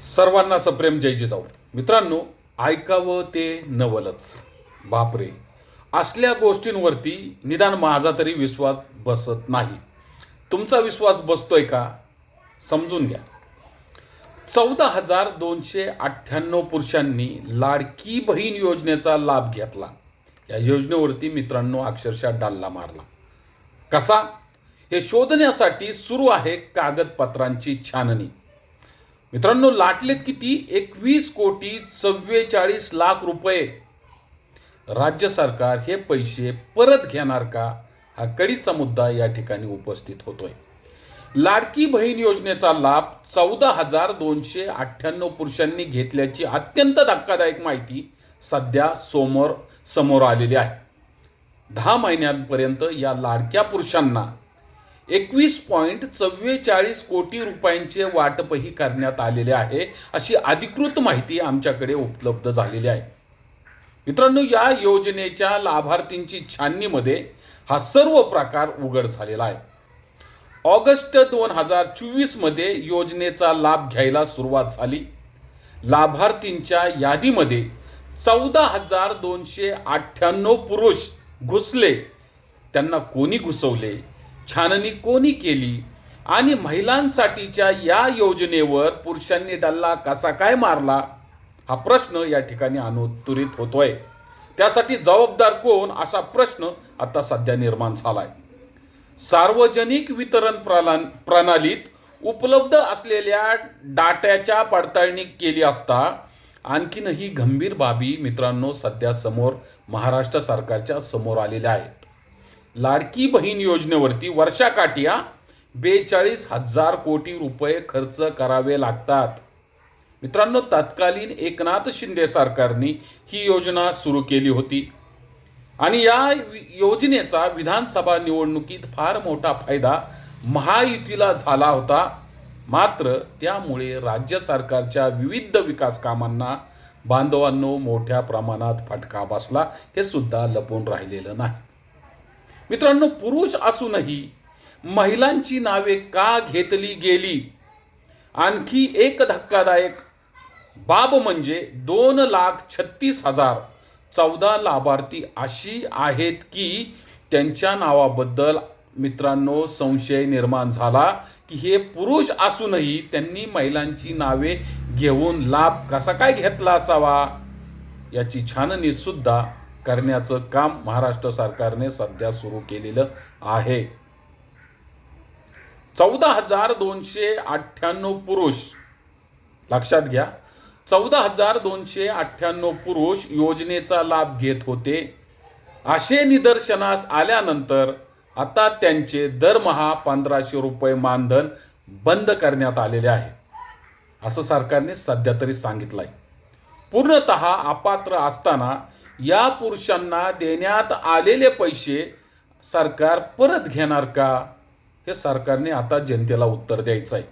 सर्वांना सप्रेम जय जिजाऊ. मित्रांनो ऐकावं ते नवलच. बापरे. असल्या गोष्टींवरती निदान माझा तरी विश्वास बसत नाही. तुमचा विश्वास बसतोय का? समजून घ्या. चौदा हजार दोनशे अठ्ठ्याण्णव पुरुषांनी लाडकी बहीण योजनेचा लाभ घेतला. या योजनेवरती मित्रांनो अक्षरशः डाल्ला मारला. कसा? हे शोधण्यासाठी सुरू आहे कागदपत्रांची छाननी. मित्रांनो लाटलेत किती? एकवीस कोटी चव्वेचाळीस लाख रुपये. राज्य सरकार हे पैसे परत घेणार का? हा कडीचा मुद्दा या ठिकाणी उपस्थित होतोय. लाडकी बहीण योजनेचा लाभ चौदा हजार दोनशे अठ्ठ्याण्णव पुरुषांनी घेतल्याची अत्यंत धक्कादायक माहिती सध्या समोर समोर आलेली आहे. दहा महिन्यांपर्यंत या लाडक्या पुरुषांना एकवीस पॉईंट चव्वेचाळीस कोटी रुपयांचे वाटपही करण्यात आलेले आहे अशी अधिकृत माहिती आमच्याकडे उपलब्ध झालेली आहे. मित्रांनो या योजनेच्या लाभार्थींची छाननीमध्ये हा सर्व प्रकार उघड झालेला आहे. ऑगस्ट दोन हजार चोवीसमध्ये योजनेचा लाभ घ्यायला सुरुवात झाली. लाभार्थींच्या यादीमध्ये चौदा हजार दोनशे अठ्ठ्याण्णव पुरुष घुसले. त्यांना कोणी घुसवले? छाननी कोणी केली? आणि महिलांसाठीच्या या योजनेवर पुरुषांनी डल्ला कसा काय मारला? हा प्रश्न या ठिकाणी अनुत्तरित होतोय. त्यासाठी जबाबदार कोण? असा प्रश्न आता सध्या निर्माण झालाय. सार्वजनिक वितरण प्रला प्रणालीत उपलब्ध असलेल्या डाट्याच्या पडताळणी केली असता आणखीनही गंभीर बाबी मित्रांनो सध्या समोर महाराष्ट्र सरकारच्या समोर आलेल्या आहेत. लाडकी बहीण योजनेवरती वर्षाकाठ्या बेचाळीस हजार कोटी रुपये खर्च करावे लागतात. मित्रांनो तत्कालीन एकनाथ शिंदे सरकारने ही योजना सुरू केली होती. आणि या योजनेचा विधानसभा निवडणुकीत फार मोठा फायदा महायुतीला झाला होता. मात्र त्यामुळे राज्य सरकारच्या विविध विकास कामांना बांधवांनो मोठ्या प्रमाणात फटका बसला. हे सुद्धा लपून राहिलेलं नाही. मित्रांनो पुरुष असूनही महिलांची नावे का घेतली गेली? आणखी एक धक्कादायक बाब म्हणजे दोन लाख छत्तीस हजार चौदा लाभार्थी अशी आहेत की त्यांच्या नावाबद्दल मित्रांनो संशय निर्माण झाला की हे पुरुष असूनही त्यांनी महिलांची नावे घेऊन लाभ कसा काय घेतला असावा? याची छाननी सुद्धा करण्याचं काम महाराष्ट्र सरकारने सध्या सुरू केलेलं आहे. चौदा हजार दोनशे अठ्ठ्याण्णव पुरुष लक्षात घ्या. चौदा हजार दोनशे अठ्ठ्याण्णव पुरुष योजनेचा लाभ घेत होते. असे निदर्शनास आल्यानंतर आता त्यांचे दरमहा पंधराशे रुपये मानधन बंद करण्यात आलेले आहे. असं सरकारने सध्या तरी सांगितलं आहे पूर्णत अपात्र असताना या पुरुषांना देण्यात आलेले पैसे सरकार परत घेणार का? हे सरकारने आता जनतेला उत्तर द्यायचं आहे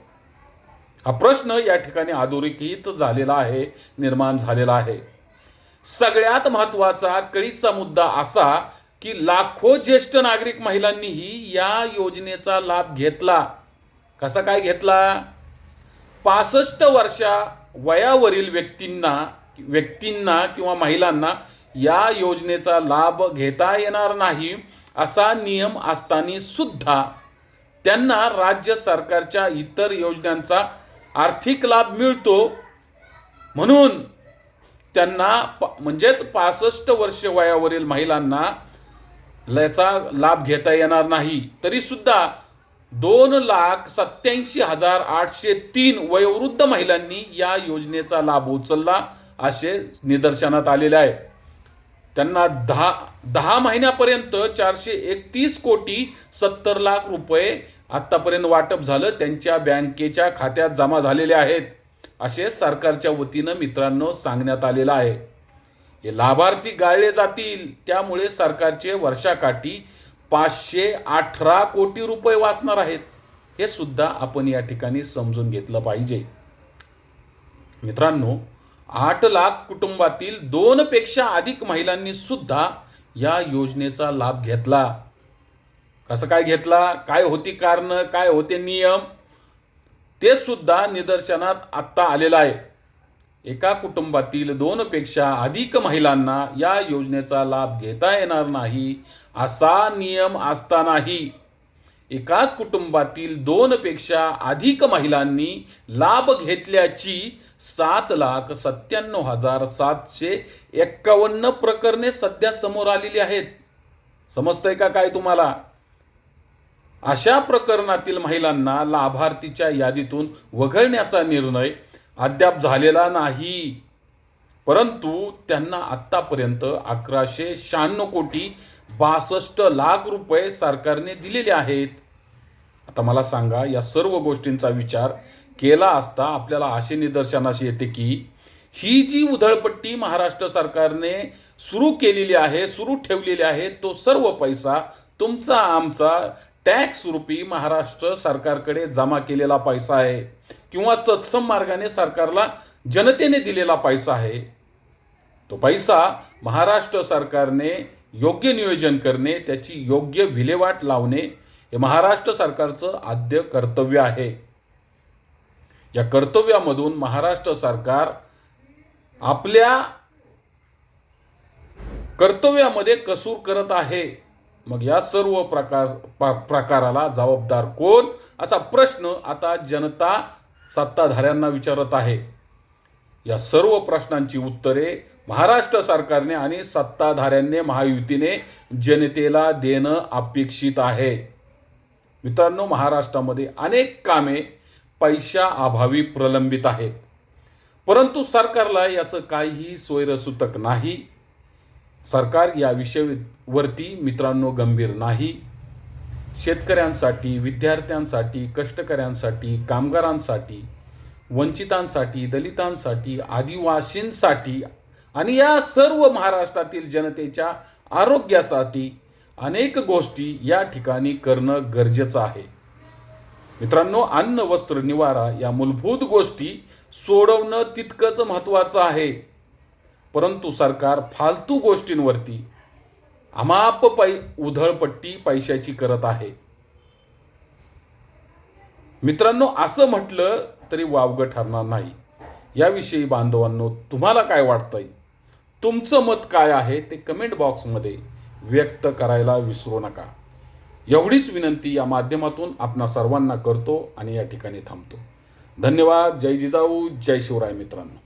हा प्रश्न या ठिकाणी अधोरेखित झालेला आहे निर्माण झालेला आहे. सगळ्यात महत्त्वाचा कळीचा मुद्दा असा की लाखो ज्येष्ठ नागरिक महिलांनीही या योजनेचा लाभ घेतला. कसा काय घेतला? पासष्ट वर्षा वयावरील व्यक्तींना व्यक्तींना किंवा महिलांना या योजनेचा लाभ घेता येणार नाही असा नियम असताना सुद्धा त्यांना राज्य सरकारच्या इतर योजनांचा आर्थिक लाभ मिळतो. म्हणून त्यांना प म्हणजेच पासष्ट वर्ष वयावरील महिलांना याचा लाभ घेता येणार नाही. तरी सुद्धा दोन लाख सत्याऐंशी हजार आठशे तीन वयोवृद्ध महिलांनी या योजनेचा लाभ उचलला असे निदर्शनात आलेले आहे. त्यांना दहा दहा महिन्यापर्यंत चारशे एकतीस कोटी सत्तर लाख रुपये आत्तापर्यंत वाटप झालं. त्यांच्या बँकेच्या खात्यात जमा झालेले आहेत. असे सरकारच्या वतीनं मित्रांनो सांगण्यात आलेलं आहे. हे लाभार्थी गाळले जातील. त्यामुळे सरकारचे वर्षाकाठी पाचशे अठरा कोटी रुपये वाचणार आहेत. हे सुद्धा आपण या ठिकाणी समजून घेतलं पाहिजे. मित्रांनो आठ लाख कुटुंबातील दोनपेक्षा अधिक महिलांनी सुद्धा या योजनेचा लाभ घेतला. कसं काय घेतला? काय होती कारणं? काय होते नियम? ते सुद्धा निदर्शनात आत्ता आलेलं आहे. एका कुटुंबातील दोनपेक्षा अधिक महिलांना या योजनेचा लाभ घेता येणार नाही असा नियम असतानाही एकाच कुटुंबातील दोनपेक्षा अधिक महिलांनी लाभ घेतल्याची सात लाख सत्त्याण्णव हजार सातशे एक्कावन्न प्रकरणे सध्या समोर आलेली आहेत. समजतंय का काय तुम्हाला? अशा प्रकरणातील महिलांना लाभार्थीच्या यादीतून वगळण्याचा निर्णय अद्याप झालेला नाही. परंतु त्यांना आत्तापर्यंत अकराशे शहाण्णव कोटी बासष्ट लाख रुपये सरकारने दिलेले आहेत. आता मला सांगा या सर्व गोष्टींचा विचार केला असता आपल्याला असे निदर्शनास येते की ही जी उधळपट्टी महाराष्ट्र सरकारने सुरू केलेली आहे सुरू ठेवलेली आहे तो सर्व पैसा तुमचा आमचा टॅक्स रूपी महाराष्ट्र सरकारकडे जमा केलेला पैसा आहे किंवा तत्सम मार्गाने सरकारला जनतेने दिलेला पैसा आहे. तो पैसा महाराष्ट्र सरकारने योग्य नियोजन करणे त्याची योग्य विल्हेवाट लावणे हे महाराष्ट्र सरकारचं आद्य कर्तव्य आहे. या कर्तव्यामधून महाराष्ट्र सरकार आपल्या कर्तव्यामध्ये कसूर करत आहे. मग या सर्व प्रकार प्रकाराला जबाबदार कोण? असा प्रश्न आता जनता सत्ताधाऱ्यांना विचारत आहे. या सर्व प्रश्नांची उत्तरे महाराष्ट्र सरकारने आणि सत्ताधाऱ्यांनी महायुतीने जनतेला देणं अपेक्षित आहे. मित्रांनो महाराष्ट्रामध्ये अनेक कामे पैशा अभावी प्रलंबित आहेत. परंतु सरकारला याचं काहीही सोयरसूतक नाही. सरकार या विषयावरती मित्रांनो गंभीर नाही. शेतकऱ्यांसाठी विद्यार्थ्यांसाठी कष्टकऱ्यांसाठी कामगारांसाठी वंचितांसाठी दलितांसाठी आदिवासींसाठी आणि या सर्व महाराष्ट्रातील जनतेच्या आरोग्यासाठी अनेक गोष्टी या ठिकाणी करणं गरजेचं आहे. मित्रांनो अन्न वस्त्र निवारा या मूलभूत गोष्टी सोडवणं तितकंच महत्त्वाचं आहे. परंतु सरकार फालतू गोष्टींवरती अमाप पै उधळपट्टी पैशाची करत आहे. मित्रांनो असं म्हटलं तरी वावगं ठरणार नाही. याविषयी बांधवांनो तुम्हाला काय वाटतंय? तुमचं मत काय आहे ते कमेंट बॉक्समध्ये व्यक्त करायला विसरू नका. एवढीच विनंती या माध्यमातून आपणा सर्वांना करतो आणि या ठिकाणी थांबतो. धन्यवाद. जय जिजाऊ. जय शिवराय मित्रांनो.